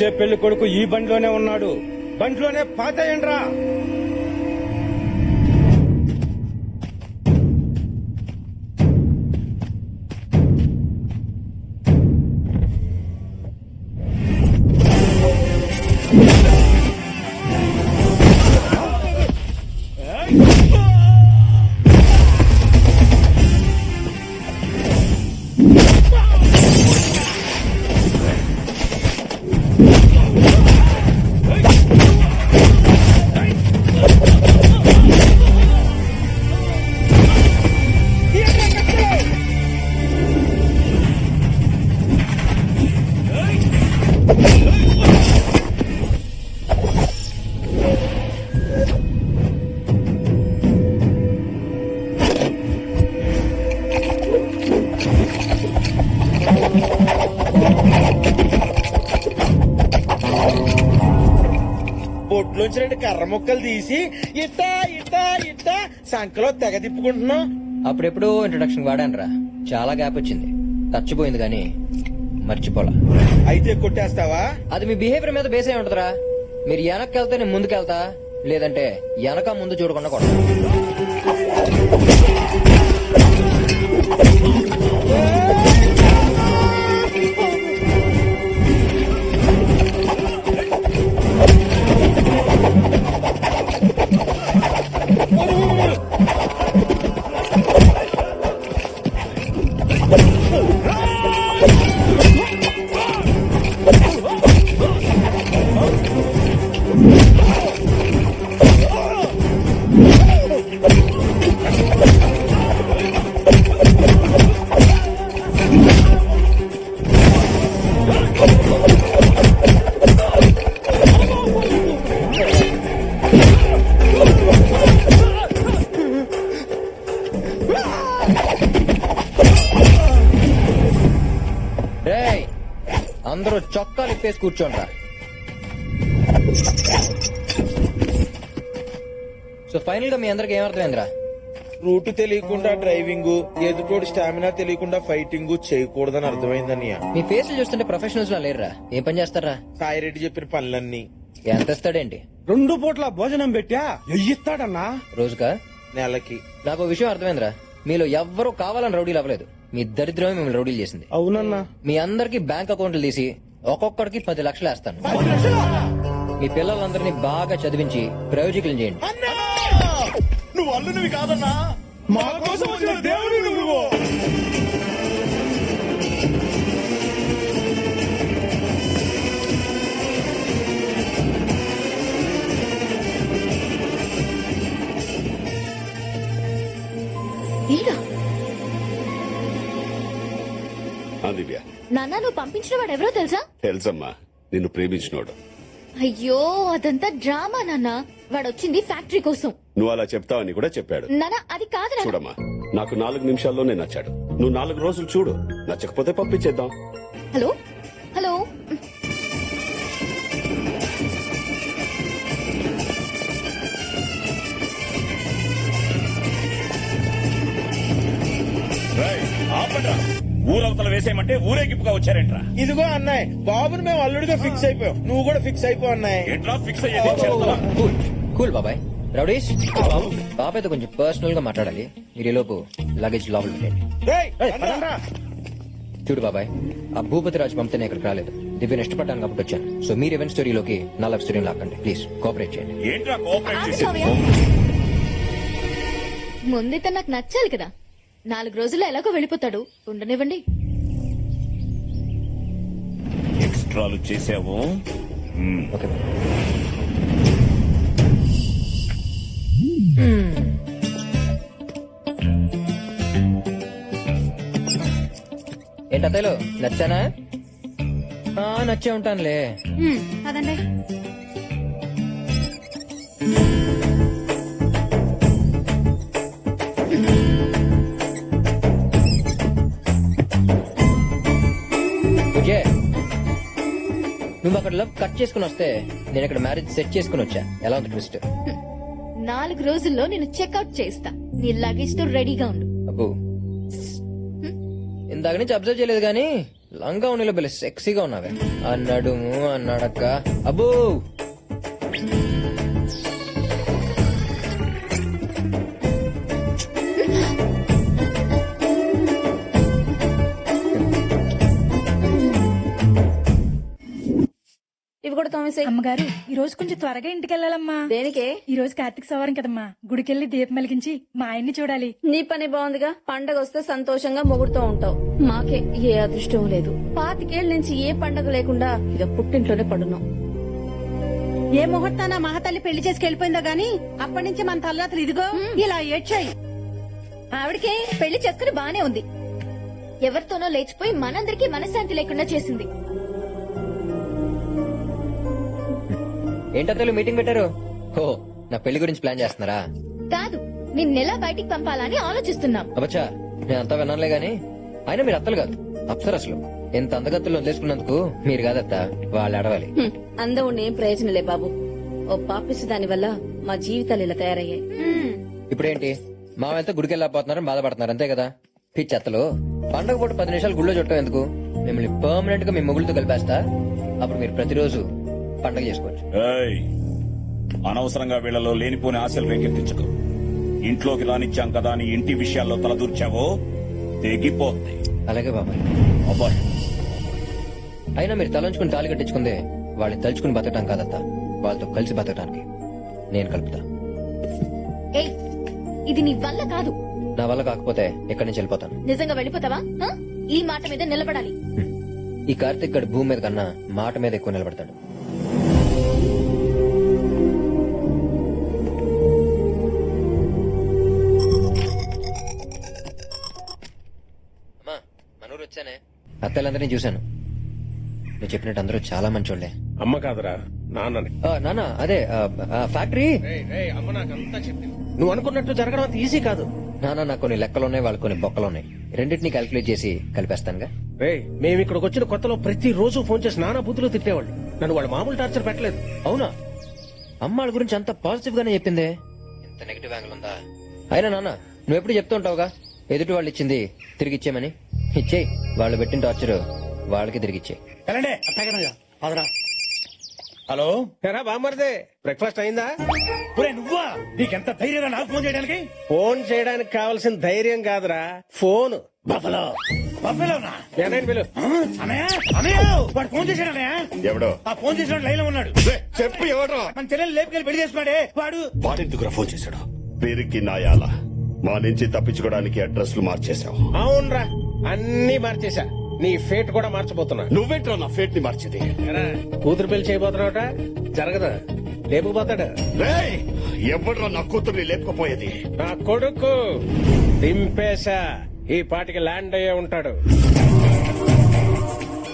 వచ్చే పెళ్ళి కొడుకు ఈ బండిలోనే ఉన్నాడు. బండిలోనే పాతేయండ్రా బొట్లోంచి రెండు కర్ర ముక్కలు తీసి ఇట్టా ఇట్టా ఇట్టా సంకలో తెగ తిప్పుకుంటున్నావు అప్పుడెప్పుడు ఇంట్రొడక్షన్ వాడాను రా చాలా గ్యాప్ వచ్చింది. చచ్చిపోయింది కానీ మర్చిపోలా. అయితే కొట్టేస్తావా? అది మీ బిహేవియర్ మీద బేస్ అయి ఉంటదిరా. మీరు వెనక్కి వెళ్తే నేను ముందుకెళ్తా లేదంటే వెనక ముందు చూడకుండా కొడతా. అందరూ చొక్కాలు ఇప్పేసి కూర్చోండ్రా. సో ఫైనల్గా మీ అందరికి ఏమర్థమైందిరా రూట్ తెలియకుండా డ్రైవింగ్ ఎదుటోడు స్టామినా తెలియకుండా ఫైటింగ్ చేయకూడదని అర్థమైందన్నయ్య మీ ఫేస్ చూస్తుంటే ప్రొఫెషనల్స్ లా లేరురా. ఏం పని చేస్తారా? సాయిరెడ్డి చెప్పిన పనులన్నీ. ఎంత ఇస్తాడేంటి? రెండు పూట్ల భోజనం పెట్టా? ఎయ్యిస్తాడన్నా? రోజుకా? నెలకి. నాకు విషయం అర్థమైందిరా. మీలో ఎవ్వరూ కావాలని రౌడీలు అవ్వలేదు. మీ దరిద్రమే మిమ్మల్ని రౌడీలు చేసింది. అవునన్నా. మీ అందరికి బ్యాంక్ అకౌంట్లు తీసి ఒక్కొక్కడికి పది లక్షలు వేస్తాను. మీ పిల్లలందరినీ బాగా చదివించి ప్రయోజకులు చేయండి. నువ్వు అల్లునివి కాదన్నా. మా కోసం వచ్చిన దేవుడి నువ్వు. ఆ దివ్య. నాన్న నువ్వు పంపించిన వాడు ఎవరో తెలుసా? తెలుసమ్మా. నిన్ను ప్రేమించినోడు. అయ్యో అదంతా డ్రామా నాన్న. వాడు వచ్చింది ఫ్యాక్టరీ కోసం. నువ్వు అలా చెప్తావని కూడా చెప్పాడు. అది కాదు నాన్న చూడమ్మా నాకు నాలుగు నిమిషాల్లోనే నచ్చాడు. నువ్వు నాలుగు రోజులు చూడు నచ్చకపోతే పంపించేద్దాం. హలో? హలో? ఊరవతల వేసేయమంటే ఊరేగింపుగా వచ్చారేంట్రా? ఇదిగో అన్నాయ్ బాబుని మేము అల్లుడిగా ఫిక్స్ అయిపోయాం. నువ్వు కూడా ఫిక్స్ అయిపో అన్నాయ్ ఏంట్రా ఫిక్స్ అయ్యేది? చేస్తావా? కూల్ బాబాయ్. రౌడీష్ బాబాయ్తో కొంచెం పర్సనల్గా మాట్లాడాలి. మీరు ఈ లోపు లగేజ్ లోపల పెట్టండి. చూడు బాబాయ్ ఆ భూపతి రాజు పంపితే ఇక్కడికి రాలేదు. దివ్యను ఇష్టపడ్డాను కాబట్టి వచ్చాను. సో మీరు ఈవెంట్ స్టోరీలోకి నా లవ్ స్టోరీ లాక్కండి. ప్లీజ్ కోఆపరేట్ చేయండి. ఏంట్రా కోఆపరేట్ ఆగు, చేసేది? మావయ్య. ముందే తను నాకు నచ్చాలి కదా. నాలుగు రోజుల్లో ఎలాగో వెళ్ళిపోతాడు. ఉండనివ్వండి. ఎక్స్ట్రాలు చేసావు? ఓకే. ఏంటి నచ్చానా? ఆ, నచ్చే ఉంటానులే. అదండి నువ్వు అక్కడ లవ్ కట్ చేసుకుని వస్తే నేను ఇక్కడ మ్యారేజ్ సెట్ చేసుకుని వచ్చా. ఎలా ఉంది ట్విస్ట్? నాలుగు రోజుల్లో నేను చెక్అవుట్ చేస్తా నీ లగేజ్తో రెడీగా ఉండు. అబ్బు. ఇందాక నుంచి అబ్జర్వ్ చేయలేదు కానీ లంగా ఉన్నలో భలే సెక్సీగా ఉన్నావే. అన్నడుము అన్నాడక్క. అబ్బో. తోమేసే అమ్మగారు ఈ రోజు కొంచెం త్వరగా ఇంటికి వెళ్ళాలమ్మా దేనికే? ఈ రోజు కార్తీక సవారం కదమ్మా. గుడికెళ్ళి దీపం వెలిగించి మా ఆయన్ని చూడాలి. నీ పని బాగుందిగా. పండగ వస్తే సంతోషంగా మొగుడుతూ ఉంటావు. మాకే ఏ అదృష్టం లేదు. పాతికేళ్ళ నుంచి ఏ పండగ లేకుండా ఇక పుట్టింట్లోనే పడున్నాం. ఏ ముహూర్తాన మహతల్లి పెళ్ళి చేసుకు వెళ్ళిపోయిందో గాని అప్పటి నుంచి మన తల్లాతలు ఇదిగో ఇలా ఏడ్చాయి. ఆవిడకే పెళ్ళి చేసుకుని బానే ఉంది. ఎవరితోనో లేచిపోయి మనందరికీ మనశ్శాంతి లేకుండా చేసింది. ఏంటత్తలు మీటింగ్ పెట్టారు? ఓ నా పెళ్ళి గురించి ప్లాన్ చేస్తున్నారా? కాదు నిన్నెలా బయటికి పంపాలని ఆలోచిస్తున్నాం. అబ్బచ్చా నేను అంతా విన్నానులే గాని అయినా మీరు అత్తలు కాదు. అప్సరసలు ఎంత అందగత్తులు వదిలేసుకున్నందుకు మీరు కాదత్త వాళ్ళు అడవాలి. అందం ఉండి ఏం ప్రయోజనలే బాబు. ఓ పాపిస్తు దాని వల్ల మా జీవితాలు ఇలా తయారయ్యాయి. ఇప్పుడేంటి? మామంతా గుడికి వెళ్ళకపోతున్నారని బాధపడుతున్నారు అంతే కదా? పిచ్చెత్తలు పండగ పూట పది నిమిషాలు గుళ్ళో చుట్టం ఎందుకు? మిమ్మల్ని పర్మనెంట్గా మీ మొగులతో కలిపేస్తా. అప్పుడు మీరు ప్రతిరోజు పండగ చేసుకోవచ్చు. ఏయ్, అనవసరంగా వీళ్ళలో లేనిపోని ఆశలు రేకెత్తించకు ఇంట్లోకి రానిచ్చాం కదా అని ఇంటి విషయాల్లో తలదూర్చావో తెగిపోద్ది అలాగే బాబాయ్. అబ్బాయి అయినా మీరు తలంచుకుని తాళి కట్టించుకుందే వాళ్ళని తలుచుకుని బతకటం కాదత్త. వాళ్ళతో కలిసి బతకటానికి నేను కలుపుతా. ఏయ్ ఇది నీ వల్ల కాదు. నా వల్ల కాకపోతే ఎక్కడి నుంచి వెళ్ళిపోతాను? నిజంగా వెళ్ళిపోతావా? ఆ? ఈ మాట మీద నిలబడాలి. ఈ కార్తిక్ గడు భూమి మీద కన్నా మాట మీద ఎక్కువ నిలబడతాడు. వచ్చానే? అత్తలందరినీ చూశాను. నువ్వు చెప్పినట్టు అందరూ చాలా మంచోళ్ళే అమ్మ కాదురా నాన్నని. ఆ, నాన్న అదే ఫ్యాక్టరీ? అమ్మ నాకంతా చెప్పింది. నువ్వు అనుకున్నట్టు జరగడం అంత ఈజీ కాదు. నాన్న నాకు కొన్ని లెక్కలు ఉన్నాయి వాళ్ళకి కొన్ని బొక్కలు ఉన్నాయి రెండింటిని క్యాల్కులేట్ చేసి కలిపేస్తానుగా? రే మేము ఇక్కడికి వచ్చిన కొత్తలో ప్రతి రోజు ఫోన్ చేసి నానా బుద్ధులు తిట్టేవాళ్ళు. నన్ను వాళ్ళు మామూలు టార్చర్ పెట్టలేదు. అవునా? అమ్మ వాళ్ళ గురించి అంత పాజిటివ్ గానే చెప్పిందే. ఇంత నెగిటివ్ యాంగిల్ ఉందా? అయినా నాన్న నువ్వు ఎప్పుడు చెప్తూ ఉంటావుగా? ఎదుటి వాళ్ళు ఇచ్చింది తిరిగి ఇచ్చేయమని ఇచ్చేయి వాళ్ళు పెట్టిన టార్చర్ వాళ్ళకి తిరిగి ఇచ్చేయి హలో? ఎరా బామ్మర్దే బ్రేక్ఫాస్ట్ అయిందా? ఒరే నువ్వా? నీకెంత ధైర్యం నాకు ఫోన్ చేయడానికి? ఫోన్ చేయడానికి కావాల్సిన ధైర్యం కాదురా. ఫోన్. బఫలో వాడు ఫోన్ చేశాడు ఎవడో? ఆ ఫోన్ చేసిన లైన్లో ఉన్నాడు చెప్పు ఎవడో మన చెల్లెలు లేపుకెళ్ళి పెళ్ళి చేసుకున్నాడే. వాడు ఫోన్ చేశాడు? పేరుకి నాయాల. మా నుంచి తప్పించుకోవడానికి అడ్రస్లు మార్చేశావు. అవునరా అన్ని మార్చేశా. నీ ఫేట్ కూడా మార్చబోతున్నా. నువ్వేంట్రా నా ఫేట్ని మార్చేది కూతురు పెళ్ళి చేయబోతున్నావుట? జరగదు? లేపుకుపోతాడు? ఎవడ్రా నా కూతుర్ని లేపుకపోయేది? నా కొడుకు దింపేశా. ఈ పాటికి ల్యాండ్ అయ్యే ఉంటాడు.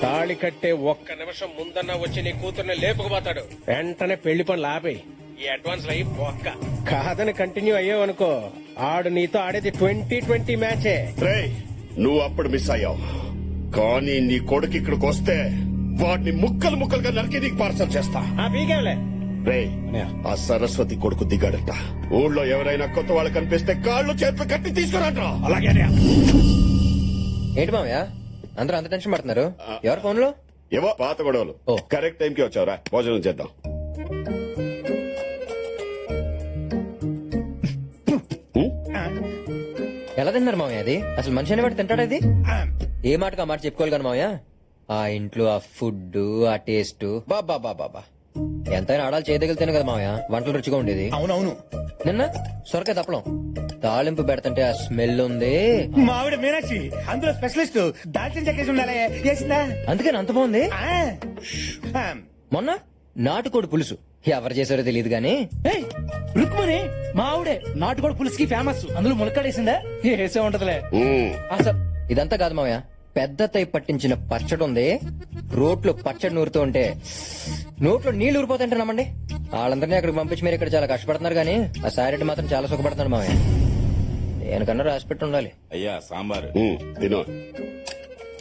తాళి కట్టే ఒక్క నిమిషం ముందన్న వచ్చి నీ కూతుర్ని లేపుకుపోతాడు. వెంటనే పెళ్ళి పనులు ఆపేయి. ఈ అడ్వాన్స్ అయ్యి ఒక్క కాదని కంటిన్యూ అయ్యావనుకో ఆడు నీతో ఆడేది ట్వంటీ ట్వంటీ మ్యాచే. రేయ్ నువ్వు అప్పుడు మిస్ అయ్యావు. కానీ నీ కొడుకు ఇక్కడికి వస్తే వాడిని ముక్కలు ముక్కలుగా నరికి నీకు పార్సల్ చేస్తా. ఆ పీకేవలే. రే ఆ సరస్వతి కొడుకు దిగాడట. ఊళ్ళో ఎవరైనా కొత్త వాళ్ళు కనిపిస్తే కాళ్ళు చేతులు కట్టి తీసుకురాట్రా అలాగే ఏంటి మామయ్య అందరూ అంత టెన్షన్ పడుతున్నారు? ఎవరు ఫోన్లో ఏవో పాత గొడవలు. కరెక్ట్ టైంకి వచ్చావురా. భోజనం చేద్దాం. ఎలా తిన్నారు మామయ్య అది? అసలు మనిషి అనేవాడు తింటాడా ఇది? ఏ మాటకు ఆ మాట చెప్పుకోవాలి కానీ మామయ్య ఆ ఇంట్లో ఆ ఫుడ్ ఆ టేస్ట్. బాబా బాబా బాబా ఎంతైనా ఆడాలి చేయదగిలితేనే కదా మామయ్య వంటలు రుచిగా ఉండేది. అవునవును. నిన్న సొరకాయ తప్పలం తాలింపు పెడతంటే ఆ స్మెల్ ఉంది. మా ఆవిడ మీనాక్షి అందులో స్పెషలిస్ట్ దాల్చిన చెక్కేసి ఉండాలి. చేసిందా అందుకని అంత బాగుంది. ఆ. ఆ. మొన్న నాటుకోడి పులుసు. ఎవరు చేశారో తెలియదు గానీ. రుక్మణి మా ఆవిడే నాటుకోడి పులుసుకి ఫేమస్ అందులో ములక్కాడేసిందా వేసే ఉంటదిలే. అసలు ఇదంతా కాదు మామయ్య పెద్ద తై పట్టించిన పచ్చడి ఉంది రోట్లో పచ్చడి నూరుతూ ఉంటే నోట్లో నీళ్ళు ఊరిపోతుంటే నమ్మండి. వాళ్ళందరినీ అక్కడికి పంపించి మీరు ఇక్కడ చాలా కష్టపడుతున్నారు కానీ ఆ సారెడ్డి మాత్రం చాలా సుఖపడుతున్నాడు మామయ్య దేనికన్నా రాసి పెట్టి ఉండాలి. అయ్యా సాంబారు. తిను.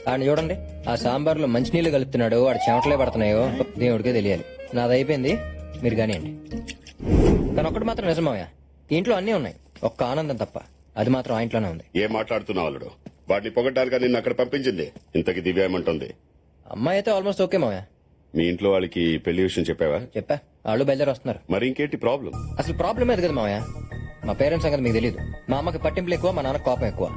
ఆయన చూడండి. ఆ సాంబార్లో మంచినీళ్ళు కలుపుతున్నాడు. వాడు చెమటలే పడుతున్నాయో దేవుడికే తెలియాలి. నాది అయిపోయింది. మీరు కానివ్వండి కానీ ఒక్కటి మాత్రం నిజం మామయ్య ఈ ఇంట్లో అన్నీ ఉన్నాయి. ఒక్క ఆనందం తప్ప. అది మాత్రం ఆ ఇంట్లోనే ఉంది. ఏం మాట్లాడుతున్నావు అల్లుడు? వాడిని పొగడ్డానికి నిన్ను అక్కడ పంపించింది. ఇంతకి దివ్య ఏమంటుంది? అమ్మాయి అయితే ఆల్మోస్ట్ ఓకే మావయ్య. మీ ఇంట్లో వాళ్ళకి పెళ్ళి విషయం చెప్పావా? చెప్పా. వాళ్ళు బయలుదేరి వస్తున్నారు మరి ఇంకేంటి ప్రాబ్లం అసలు ప్రాబ్లం ఏది కదా మావయ్య? మా పేరెంట్స్ సంగతి మీకు తెలియదు మా అమ్మకి పట్టింపులు ఎక్కువ మా నాన్న కోపం ఎక్కువ.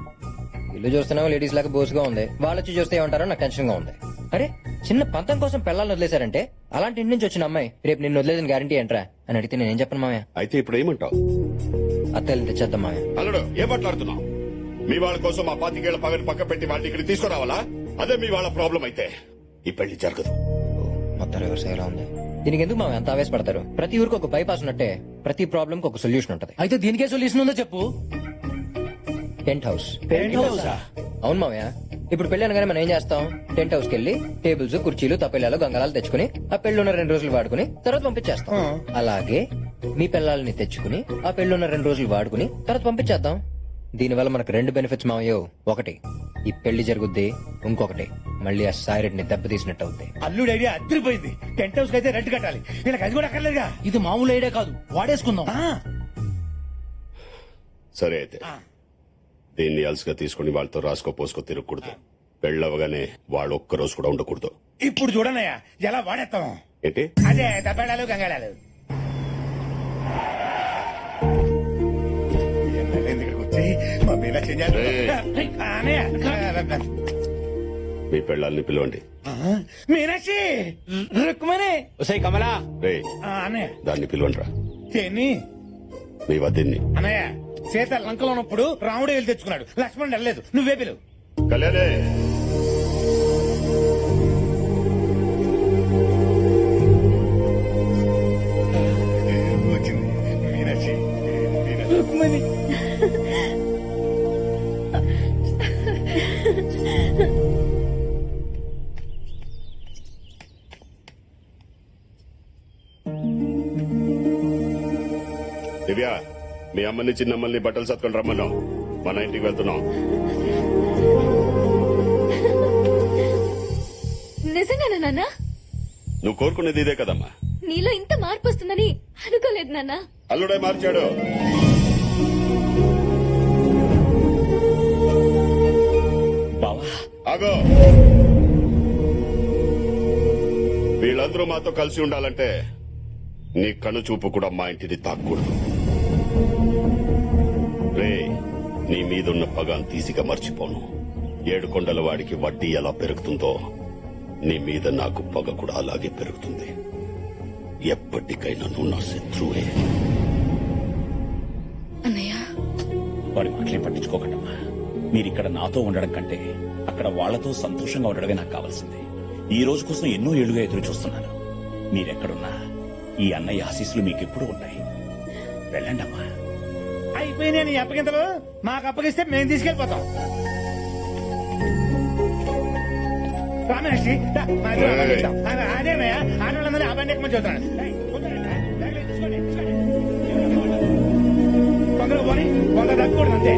ఇల్లు చూస్తున్నావు లేడీస్ లాగా బోసుగా ఉంది. వాళ్ళు వచ్చి చూస్తే ఏమంటారో నాకు టెన్షన్గా ఉంది. అరే చిన్న పంతం కోసం పిల్లల్ని వదిలేశారంటే అలాంటి ఇంటి నుంచి వచ్చిన అమ్మాయి రేపు నిన్ను వదిలేదని గ్యారంటీ ఏంట్రా? అని అడిగితే నేనేం చెప్పను మావయ్య? అయితే ఇప్పుడు ఏమంటావు? అత్తలు తెచ్చేద్దాం మావయ్య. అల్లుడు ఏం మాట్లాడుతున్నావు? మీ వాళ్ళ కోసం మా పాతికేళ్ళ పగని పక్క పెట్టి వాళ్ళని ఇక్కడ తీసుకురావాలా? అదే మీ వాళ్ళ ప్రాబ్లం అయితే. ఈ పెళ్ళి జరగదు. ఓ, మొత్తం రివర్స్ అయ్యేలా ఉంది. దీనికి ఎందుకు మావయ్య అంత ఆవేశపడతారు? ప్రతి ఊరికి ఒక బైపాస్ ఉన్నట్టే ప్రతి ప్రాబ్లం ఒక సొల్యూషన్ ఉంటది. అయితే దీనికే సొల్యూషన్ ఉందో చెప్పు. టెంట్ హౌస్ టెంట్ హౌసా అవును మావయ్య ఇప్పుడు పెళ్ళి అనగానే మనం ఏం చేస్తాం? టెంట్ హౌస్ కెళ్ళి టేబుల్స్ కుర్చీలు తప్పెళ్ళాలు గంగళాలు తెచ్చుకుని ఆ పెళ్ళి ఉన్న రెండు రోజులు వాడుకుని తర్వాత పంపించేస్తాం. అలాగే మీ పిల్లల్ని తెచ్చుకుని ఆ పెళ్ళి ఉన్న రెండు రోజులు వాడుకుని తర్వాత పంపించేద్దాం. దీనివల్ల మనకు రెండు బెనిఫిట్స్ మావయ్యో. ఒకటి ఈ పెళ్ళి జరుగుద్ది ఇంకొకటి మళ్ళీ ఆ సాయిరెడ్ని దెబ్బతీసినట్టు అవుద్ది అల్లుడు ఐడియా అద్దరిపోయింది. టెంట్ హౌస్ అయితే రెంట్ కట్టాలి. వీళ్ళకి అది కూడా అక్కర్లేదుగా. ఇది మామూలు ఐడియా కాదు. వాడేసుకుందాం. ఆ, సరే అయితే దీన్ని అలసిగా తీసుకుని వాళ్ళతో రాసుకో పోసుకో తిరగకూడదు. పెళ్ళవగానే వాళ్ళు ఒక్క రోజు కూడా ఉండకూడదు. ఇప్పుడు చూడనయ్యా ఎలా వాడేస్తాం? ఏంటి? అదే దబ్బేళాలు గంగాళాలు మా పెళ్ళాలని పిలవండి. ఆ, మీనాక్షి రుక్మనే ఒసై కమలా. రే దాన్ని పిలవండి రా దేన్ని? మీ వద్దని అన్నయ్య సీత లంకలో ఉన్నప్పుడు రాముడు వెళ్ళి తెచ్చుకున్నాడు. లక్ష్మణుడు వెళ్ళలేదు. నువ్వే పిలువు. కళ్యాణే. అమ్మని చిన్నమ్మల్ని బట్టలు సత్కొని రమ్మన్నాం మన ఇంటికి వెళ్తున్నాం. నిజంగానా నాన్న? నువ్వు కోరుకునేది ఇదే కదమ్మా. నీలో ఇంత మార్పు వస్తుందని అనుకోలేదు నాన్న. అల్లుడే మార్చాడు. బావా. ఆగో. వీళ్ళందరూ మాతో కలిసి ఉండాలంటే నీ కను చూపు కూడా మా ఇంటిని తాక్కూడదు నీ మీదున్న పగాన్ తీసిగా మర్చిపోను. ఏడు కొండల వాడికి వడ్డీ ఎలా పెరుగుతుందో నీ మీద నాకు పగ కూడా అలాగే పెరుగుతుంది. ఎప్పటికైనా నువ్వు నా శత్రువే. అన్నయ్య. వాడి మాటలే పట్టించుకోకండమ్మా. మీరిక్కడ నాతో ఉండడం కంటే అక్కడ వాళ్ళతో సంతోషంగా ఉండడమే నాకు కావాల్సింది. ఈ రోజు కోసం ఎన్నో ఏళ్ళుగా ఎదురు చూస్తున్నాను. మీరెక్కడున్నా ఈ అన్నయ్య ఆశీస్సులు మీకెప్పుడు ఉంటాయి వెళ్ళండమ్మా. అయిపోయినాయి నీ అప్పగింతలు. మాకు అప్పగిస్తే మేము తీసుకెళ్ళిపోతాం. రామేష్ అదేనయ్యా అవన్నీ అబ్బాయి ఎక్కువ కొందరు పోనీ కొందరు తగ్గకూడదు అంతే.